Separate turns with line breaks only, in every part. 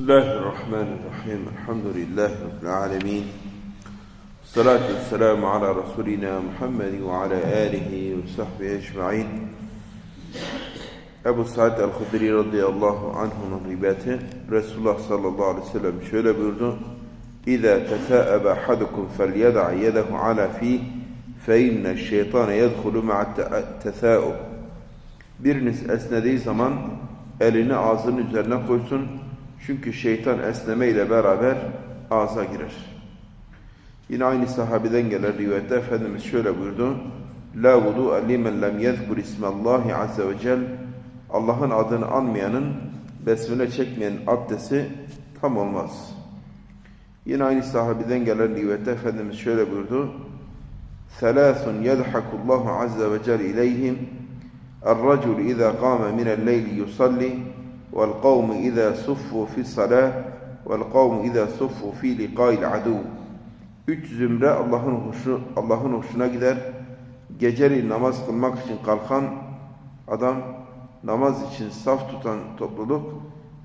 بسم الله الرحمن الرحيم الحمد لله رب العالمين الصلاة والسلام على رسولنا محمد وعلى آله وصحبه أجمعين Ebu Sa'id el-Hudri radıyallahu anh'un rivayeti Resulullah sallallahu aleyhi ve sellem şöyle buyurdu İza tesâebe ahadukum felyed'a yedehu ala fîh fe inne şeytane yedhulu ma'a tesâub Biriniz esnediği zaman elini ağzının üzerine koysun çünkü şeytan esneme ile beraber ağza girer. Yine aynı sahabeden gelen rivayette Efendimiz şöyle buyurdu. La vudu'a limen lem yezkur ismallahi azze ve cel Allah'ın adını anmayanın besmele çekmeyen abdesti tam olmaz. Yine aynı sahabeden gelen rivayette Efendimiz şöyle buyurdu. Selâsun yedhakullahu azze ve cel ileyhim الرجل إذا قام من الليل يصلي والقوم إذا صفوا في الصلاة والقوم إذا صفوا في لقاء العدو Üç zümre Allah'ın hoşu, Allah'ın hoşuna gider. Geceli namaz kılmak için kalkan adam, namaz için saf tutan topluluk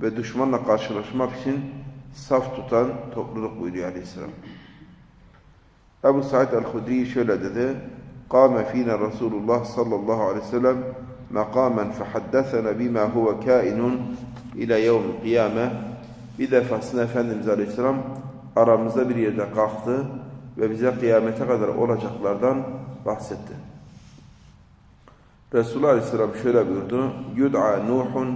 ve düşmanla karşılaşmak için saf tutan topluluk buyuruyor Aleyhisselam. Ebu Said el-Hudri şöyle dedi. قام فينا رسول الله صلى الله عليه وسلم مقاما فحدثنا بما هو كائن إلى يوم القيامة bir defasında Efendimiz Aleyhisselam aramızda bir yerde kalktı ve bize kıyamete kadar olacaklardan bahsetti. Resulullah Aleyhisselam şöyle buyurdu. Yud'a Nuhun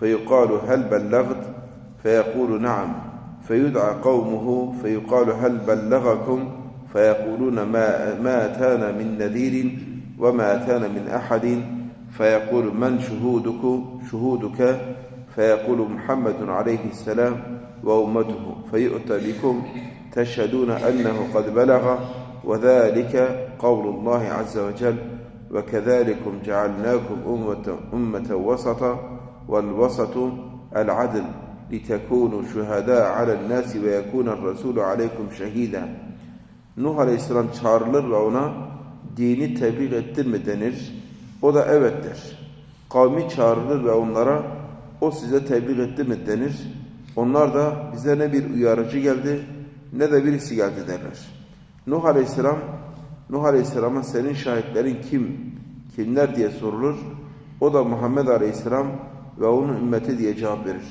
feyuqalu hel bellagt feyekulu na'am feyud'a kavmuhu feyuqalu hel bellagakum فيقولون ما ما أتانا من نذير وما أتانا من أحد فيقول من شهودك شهودك فيقول محمد عليه السلام وأمته فيؤتى بكم تشهدون أنه قد بلغ وذلك قول الله عز وجل وكذلكم جعلناكم أمة, أمة وسطا والوسط العدل لتكونوا شهداء على الناس ويكون الرسول عليكم شهيدا Nuh Aleyhisselam çağrılır ve ona dini tebliğ ettin mi denir. O da evet der. Kavmi çağrılır ve onlara o size tebliğ etti mi denir. Onlar da bize ne bir uyarıcı geldi ne de birisi geldi derler. Nuh Aleyhisselam Nuh Aleyhisselam'a senin şahitlerin kim, kimler diye sorulur. O da Muhammed Aleyhisselam ve onun ümmeti diye cevap verir.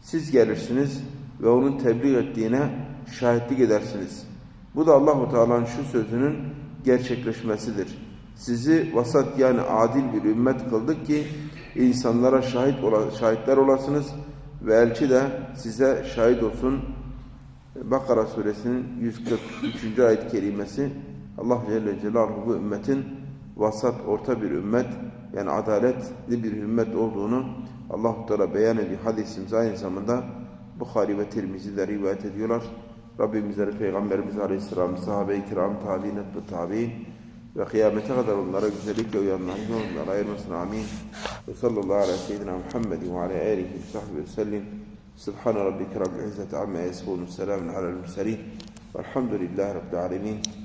Siz gelirsiniz ve onun tebliğ ettiğine şahitlik edersiniz.'' Bu da Allahu Teala'nın şu sözünün gerçekleşmesidir. Sizi vasat yani adil bir ümmet kıldık ki insanlara şahit ola, şahitler olasınız ve elçi de size şahit olsun. Bakara suresinin 143. ayet kerimesi Allah Celle Celaluhu bu ümmetin vasat orta bir ümmet yani adaletli bir ümmet olduğunu Allah Teala beyan ediyor. Hadisimiz aynı zamanda Bukhari ve Tirmizi'de rivayet ediyorlar. Rabbimizleri, Peygamberimiz Aleyhisselam, sahabe-i kiram, tabi'in etbi tabi'in وقيامته غدر الله رب ذلك ويوم نحن غير مصنعمين وصلى الله على سيدنا محمد وعلى آله وصحبه وسلم. سبحان ربك رب العزة عما يصفون وسلام على المرسلين. والحمد لله رب العالمين.